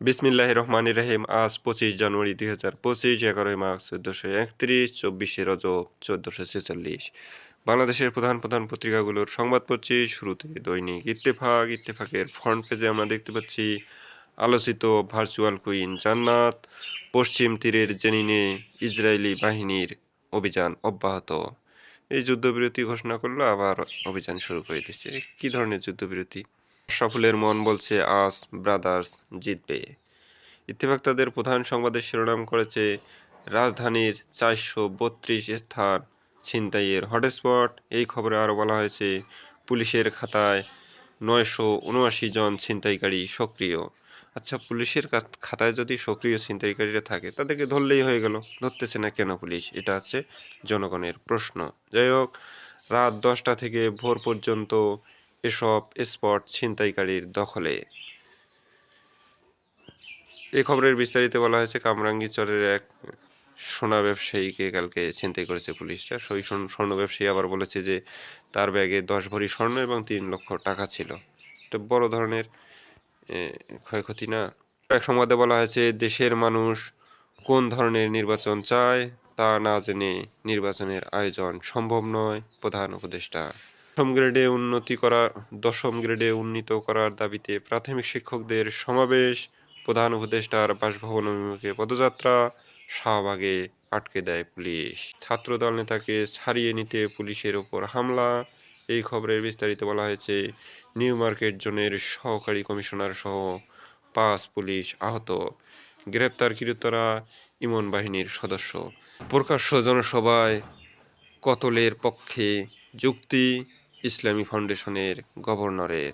বিসমিল্লাহ রহমান রহিম। আজ পঁচিশ জানুয়ারি দুই হাজার পঁচিশ, এগারোই মার্চ চোদ্দোশো একত্রিশ, চব্বিশে রজব চোদ্দোশো ছেচল্লিশ। বাংলাদেশের প্রধান প্রধান পত্রিকাগুলোর সংবাদ পড়ছি, শুরুতে দৈনিক ইত্তেফাক। ইত্তেফাকের ফ্রন্ট পেজে আমরা দেখতে পাচ্ছি, আলোচিত ভার্চুয়াল কুইন জান্নাত, পশ্চিম তীরের জেনিনে ইসরায়েলি বাহিনীর অভিযান অব্যাহত। এই যুদ্ধবিরতি ঘোষণা করল, আবার অভিযান শুরু করে দিচ্ছে। কী ধরনের যুদ্ধবিরতি? সফলের মন বলছে আস, ব্রাদার্স, জিতবে। ইত্তেফাক তাদের প্রধান সংবাদের শিরোনাম করেছে রাজধানীর চারশো বত্রিশ স্থান ছিনতাইয়ের হটস্পট। এই খবরে আরও বলা হয়েছে, পুলিশের খাতায় নয়শো উনআশি জন ছিনতাইকারী সক্রিয়। আচ্ছা পুলিশের খাতায় যদি সক্রিয় ছিনতাইকারীরা থাকে, তাদেরকে ধরলেই হয়ে গেল। ধরতেছে না কেন পুলিশ? এটা হচ্ছে জনগণের প্রশ্ন। যাই হোক, রাত দশটা থেকে ভোর পর্যন্ত এসব স্পট ছিনতাইকারীর দখলে। এই খবরের বিস্তারিত বলা হয়েছে কামরাঙ্গীচরের এক সোনা ব্যবসায়ীকে কালকে ছিনতাই করেছে পুলিশরা। সেই স্বর্ণ- ব্যবসায়ী আবার বলেছে যে তার ব্যাগে দশ ভরি স্বর্ণ এবং তিন লক্ষ টাকা ছিল। এটা বড় ধরনের এ, ক্ষয়ক্ষতি না? এক সংবাদে বলা হয়েছে দেশের মানুষ কোন ধরনের নির্বাচন চায় তা না জেনে নির্বাচনের আয়োজন সম্ভব নয় প্রধান উপদেষ্টা। দশম গ্রেডে উন্নতি করা, দশম গ্রেডে উন্নীত করার দাবিতে প্রাথমিক শিক্ষকদের সমাবেশ। প্রধান উপদেষ্টার বাসভবন অভিমুখে পদযাত্রা, শাহবাগে আটকে দেয় পুলিশ। ছাত্রদল নেতাকে ছাড়িয়ে নিতে পুলিশের ওপর হামলা, এই খবরের বিস্তারিত বলা হয়েছে নিউ মার্কেট জোনের সহকারী কমিশনার সহ পাঁচ পুলিশ আহত। গ্রেপ্তারকৃতরা ইমন বাহিনীর সদস্য। প্রকাশ্য জনসভায় কতলের পক্ষে যুক্তি ইসলামী ফাউন্ডেশনের গভর্নরের।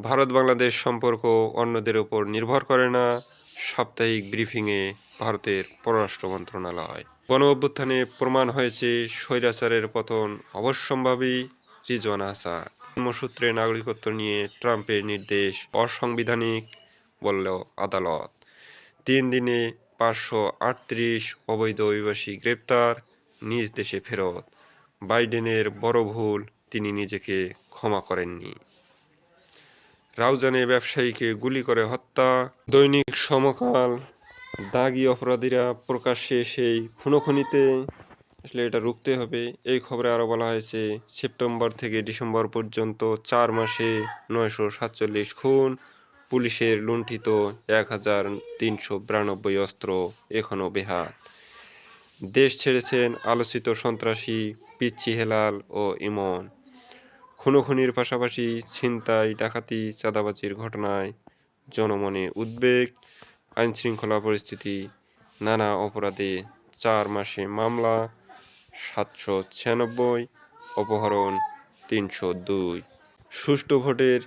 ভারত বাংলাদেশ সম্পর্ক অন্যদের উপর নির্ভর করে না, সাপ্তাহিক ব্রিফিংয়ে ভারতের পররাষ্ট্র মন্ত্রণালয়। গণ অভ্যুত্থানে প্রমাণ হয়েছে, স্বৈরাচারের পতন অবশ্যম্ভাবী, রিজওয়ান হাসান জন্মসূত্রে নাগরিকত্ব নিয়ে ট্রাম্পের নির্দেশ অসাংবিধানিক বলল আদালত। তিন দিনে পাঁচশো আটত্রিশ অবৈধ অভিবাসী গ্রেপ্তার, নিজ দেশে ফেরত। বাইডেনের বড় ভুল তিনি নিজেকে ক্ষমা করেননি। রাউজানে ব্যবসায়ীকে গুলি করে হত্যা, দৈনিক সমকাল দাগি অপরাধীরা প্রকাশ্যে সেই খুনোখুনিতে আসলে এটা রুখতে হবে। এই খবরে আরও বলা হয়েছে, সেপ্টেম্বর থেকে ডিসেম্বর পর্যন্ত চার মাসে নয়শো সাতচল্লিশ খুন, পুলিশের লুণ্ঠিত এক হাজার তিনশো বিরানব্বই অস্ত্র এখনও বেহাত। দেশ ছেড়েছেন আলোচিত সন্ত্রাসী পিচ্ছি হেলাল ও ইমন। খুনোখুনির পাশাপাশি ছিনতাই, ডাকাতি, চাঁদাবাজির ঘটনায় জনমনে উদ্বেগ, আইনশৃঙ্খলা পরিস্থিতি, নানা অপরাধে চার মাসে মামলা, সাতশো ছিয়ানব্বই, অপহরণ তিনশো দুই। সুষ্ঠু ভোটের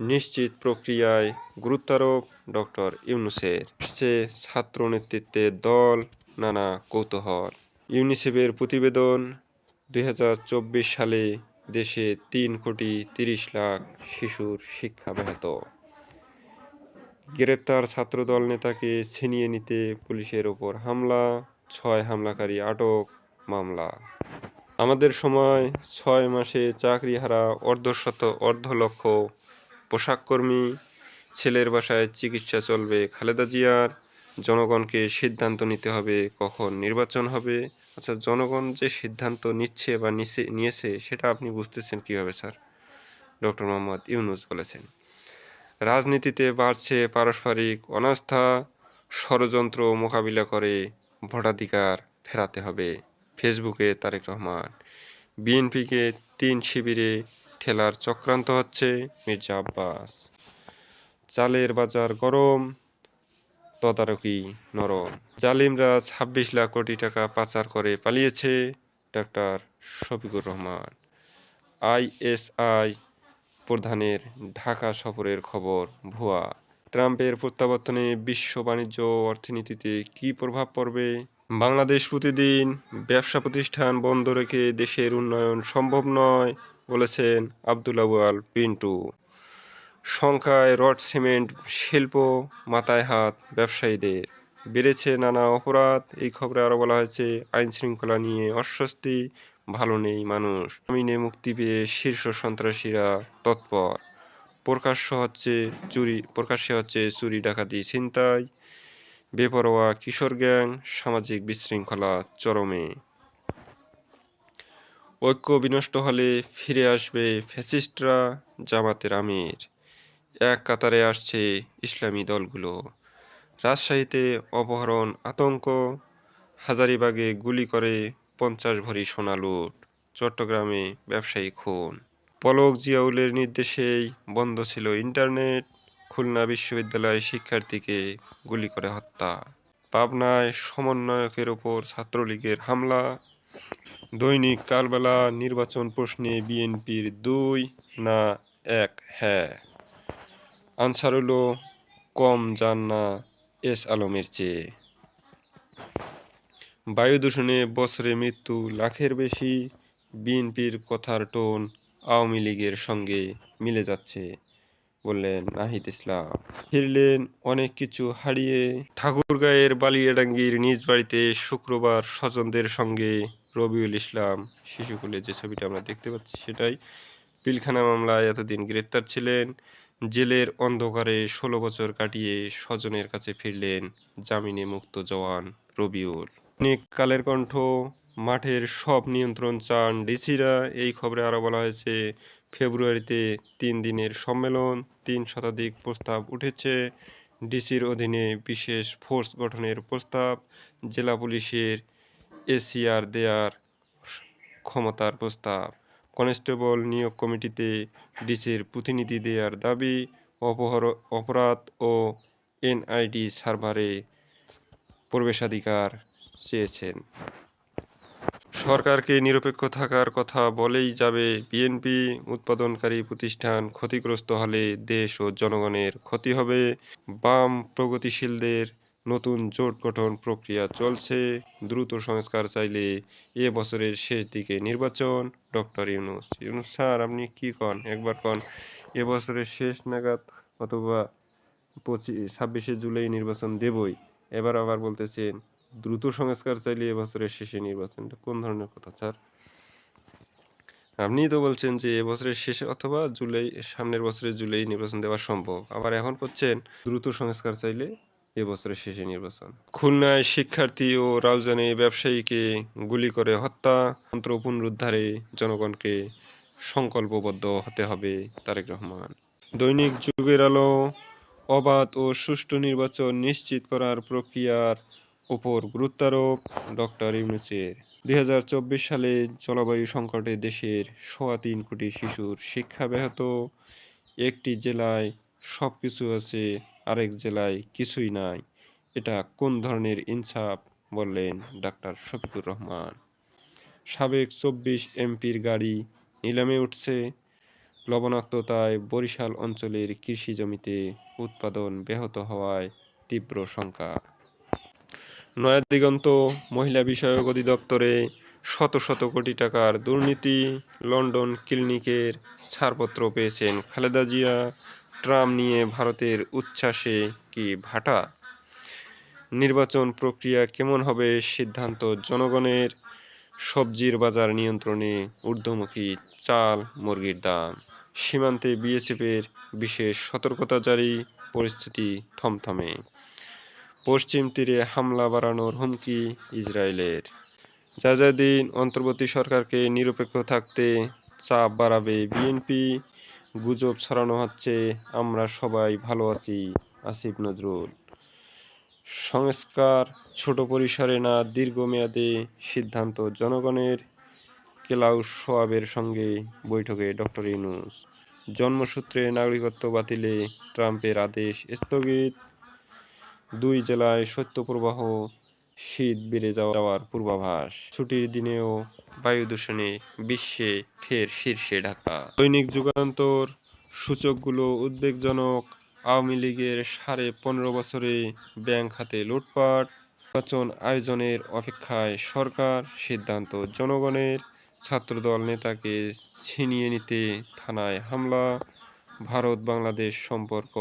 নিশ্চিত প্রক্রিয়ায় গুরুত্বারোপ ডক্টর ইউনুসের। আসছে ছাত্র নেতৃত্বের দল, নানা কৌতূহল। ইউনিসেফের প্রতিবেদন দুই হাজার চব্বিশ সালে দেশে তিন কোটি তিরিশ লাখ শিশুর শিক্ষা ব্যাহত। গ্রেপ্তার ছাত্রদল নেতাকে ছিনিয়ে নিতে পুলিশের ওপর হামলা, ছয় হামলাকারী আটক মামলা। আমাদের সময় ছয় মাসে চাকরিহারা অর্ধশত অর্ধ লক্ষ পোশাককর্মী, ছেলের বাসায় চিকিৎসা চলবে খালেদা জিয়ার জনগণকে সিদ্ধান্ত নিতে হবে কখন নির্বাচন হবে। আচ্ছা জনগণ যে সিদ্ধান্ত নিচ্ছে বা নিছে, নিয়েছে, সেটা আপনি বুঝতেছেন কীভাবে, স্যার? ডক্টর মোহাম্মদ ইউনুস বলেছেন। রাজনীতিতে বাড়ছে পারস্পরিক অনাস্থা, ষড়যন্ত্র মোকাবিলা করে ভোটাধিকার ফেরাতে হবে। ফেসবুকে তারেক রহমান, বিএনপিকে তিন শিবিরে ঠেলার চক্রান্ত হচ্ছে। মির্জা আব্বাস, চালের বাজার গরম তদারকি নরম। জালিমরা ছাব্বিশ লাখ কোটি টাকা পাচার করে পালিয়েছে, ডাক্তার শফিকুর রহমান। আইএসআই প্রধানের ঢাকা সফরের খবর, ভুয়া। ট্রাম্পের প্রত্যাবর্তনে বিশ্ব বাণিজ্য অর্থনীতিতে কী প্রভাব পড়বে? বাংলাদেশ প্রতিদিন ব্যবসা প্রতিষ্ঠান বন্ধ রেখে দেশের উন্নয়ন সম্ভব নয়, বলেছেন আব্দুল আওয়াল পিন্টু। সংখ্যায় রড, সিমেন্ট, শিল্প, মাথায় হাত, ব্যবসায়ীদের। বেড়েছে নানা অপরাধ। এই খবরে আরও বলা হয়েছে আইন শৃঙ্খলা নিয়ে অস্বস্তি, ভালো নেই মানুষ। জামিনে মুক্তি পেয়ে শীর্ষ সন্ত্রাসীরা তৎপর। প্রকাশ্য হচ্ছে চুরি, প্রকাশ্যে হচ্ছে চুরি, ডাকাতি, ছিনতাই, বেপরোয়া, কিশোর গ্যাং, সামাজিক বিশৃঙ্খলা চরমে। ঐক্য বিনষ্ট হলে ফিরে আসবে ফ্যাসিস্টরা, জামাতের আমির। এক কাতারে আসছে ইসলামী দলগুলো। রাজশাহীতে অপহরণ, আতঙ্ক। হাজারিবাগে গুলি করে পঞ্চাশ ভরি সোনা লুট। চট্টগ্রামে ব্যবসায়ী খুন। পলক জিয়াউলের নির্দেশেই বন্ধ ছিল ইন্টারনেট। খুলনা বিশ্ববিদ্যালয় শিক্ষার্থীকে গুলি করে হত্যা। পাবনায় সমন্বয়কের ওপর ছাত্রলীগের হামলা। দৈনিক কালবেলা নির্বাচন প্রশ্নে বিএনপির দুই, না এক হ্যাঁ। আনসারুলো কম যান না এস আলমের চেয়ে। বায়ু দূষণে বছরে মৃত্যু লাখের বেশি, বিএনপির কথার টোন আওয়ামী লীগের সঙ্গে মিলে যাচ্ছে, বললেন নাহিদ ইসলাম। ফিরলেন অনেক কিছু হারিয়ে। ঠাকুরগাঁয়ের বালিয়াডাঙ্গির নিজ বাড়িতে শুক্রবার স্বজনদের সঙ্গে রবিউল ইসলাম শিশুকুলে যে ছবিটা আমরা দেখতে পাচ্ছি সেটাই। পিলখানা মামলায় এতদিন গ্রেপ্তার ছিলেন জেলের অন্ধকারে ষোলো বছর কাটিয়ে স্বজনের কাছে ফিরলেন জামিনে মুক্ত জওয়ান রবিউল। কালের কণ্ঠ, মাঠের সব নিয়ন্ত্রণ চান ডিসিরা। এই খবরে আরও বলা হয়েছে, ফেব্রুয়ারিতে তিন দিনের সম্মেলন, তিন শতাধিক প্রস্তাব উঠেছে। ডিসির অধীনে বিশেষ ফোর্স গঠনের প্রস্তাব, জেলা পুলিশের এসিআর দেয়ার ক্ষমতার প্রস্তাব। কনস্টেবল নিয়োগ কমিটিতে ডিসির প্রতিনিধি দেওয়ার দাবি, অপহর, অপরাধ ও এনআইডি সার্ভারে প্রবেশাধিকার চেয়েছেন। সরকারকে নিরপেক্ষ থাকার কথা বলেই যাবে বিএনপি উৎপাদনকারী প্রতিষ্ঠান ক্ষতিগ্রস্ত হলে দেশ ও জনগণের ক্ষতি হবে। বাম প্রগতিশীলদের নতুন জোট গঠন প্রক্রিয়া চলছে। দ্রুত সংস্কার চাইলে এ বছরের শেষ দিকে নির্বাচন। ডক্টর ইউনুস ইউনুস স্যার, আপনি কি কন? একবার কন, এ বছরের শেষ নাগাদ অথবা পঁচিশ ছাব্বিশে জুলাই নির্বাচন দেবই। এবার আবার বলতেছেন, দ্রুত সংস্কার চাইলে এবছরের শেষে নির্বাচনটা কোন ধরনের কথা, স্যার? আপনি তো বলছেন যে এবছরের শেষে অথবা জুলাই, সামনের বছরের জুলাই নির্বাচন দেওয়া সম্ভব। আবার এখন করছেন দ্রুত সংস্কার চাইলে এবছরের শেষে নির্বাচন। খুলনায় শিক্ষার্থী ও রাউজানে ব্যবসায়ীকে গুলি করে হত্যা তন্ত্র পুনরুদ্ধারে জনগণকে সংকল্পবদ্ধ হতে হবে তারেক রহমান। দৈনিক যুগের আলো, অবাধ ও সুষ্ঠু নির্বাচন নিশ্চিত করার প্রক্রিয়ার উপর গুরুত্বারোপ ডক্টর ইউনুসের। দুই সালে জলবায়ু সংকটে দেশের সোয়া তিন কোটি শিশুর শিক্ষা ব্যাহত। একটি জেলায় সব কিছু আছে আরেক জেলায় কিছুই নাই। এটা কোন ধরনের ইনসাফ বললেন ডাক্তার শফিকুর রহমান। সাবেক চব্বিশ এমপির গাড়ি নিলামে উঠছে। লবণাক্ততায় বরিশাল অঞ্চলের কৃষি জমিতে উৎপাদন ব্যাহত হওয়ায় তীব্র শঙ্কা। নয়া দিগন্ত মহিলা বিষয়ক অধিদপ্তরে শত শত কোটি টাকার দুর্নীতি লন্ডন ক্লিনিকের ছাড়পত্র পেয়েছেন খালেদা জিয়া ট্রাম নিয়ে ভারতের উচ্ছ্বাসে কি ভাটা? নির্বাচন প্রক্রিয়া কেমন হবে সিদ্ধান্ত জনগণের? সবজির বাজার নিয়ন্ত্রণে ঊর্ধ্বমুখী চাল মুরগির দাম। সীমান্তে বিএসএফের বিশেষ সতর্কতা জারি, পরিস্থিতি থমথমে। পশ্চিম তীরে হামলা বাড়ানোর হুমকি ইসরায়েলের। জাজাদিন অন্তর্বর্তী সরকারকে নিরপেক্ষ থাকতে চাপ বাড়াবে বিএনপি। গুজব ছড়ানো হচ্ছে। আমরা সবাই ভালো আছি, আসিফ নজরুল। সংস্কার ছোট পরিসরে না দীর্ঘমেয়াদে সিদ্ধান্ত জনগণের কেলাউস সোয়াবের সঙ্গে বৈঠকে ডক্টর ইউনুস। জন্মসূত্রে নাগরিকত্ব বাতিলে ট্রাম্পের আদেশ স্থগিত। দুই জেলায় শৈত্যপ্রবাহ শীত বেড়ে যাওয়ার পূর্বাভাস। ছুটির দিনেও বায়ু দূষণে বিশ্বে ফের শীর্ষে ঢাকা। দৈনিক যুগান্তর সূচকগুলো উদ্বেগজনক। আওয়ামী লীগের সাড়ে পনেরো বছরে ব্যাংক খাতে লুটপাট। নির্বাচন আয়োজনের অপেক্ষায় সরকার সিদ্ধান্ত, জনগণের ছাত্রদল নেতাকে ছিনিয়ে নিতে থানায় হামলা। ভারত বাংলাদেশ সম্পর্ক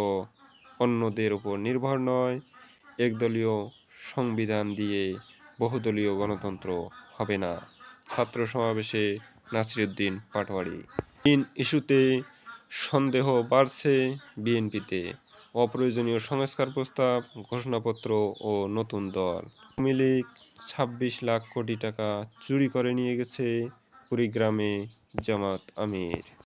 অন্যদের উপর নির্ভর নয়। একদলীয় সংবিধান দিয়ে বহুদলীয় গণতন্ত্র হবে না। ছাত্র সমাবেশে নাসিরুদ্দিন পাটোয়ারি। তিন ইস্যুতে সন্দেহ বাড়ছে বিএনপিতে। অপ্রয়োজনীয় সংস্কার প্রস্তাব, ঘোষণাপত্র ও নতুন দল। আওয়ামী লীগ ছাব্বিশ লাখ কোটি টাকা চুরি করে নিয়ে গেছে কুড়িগ্রামে জামাত আমির।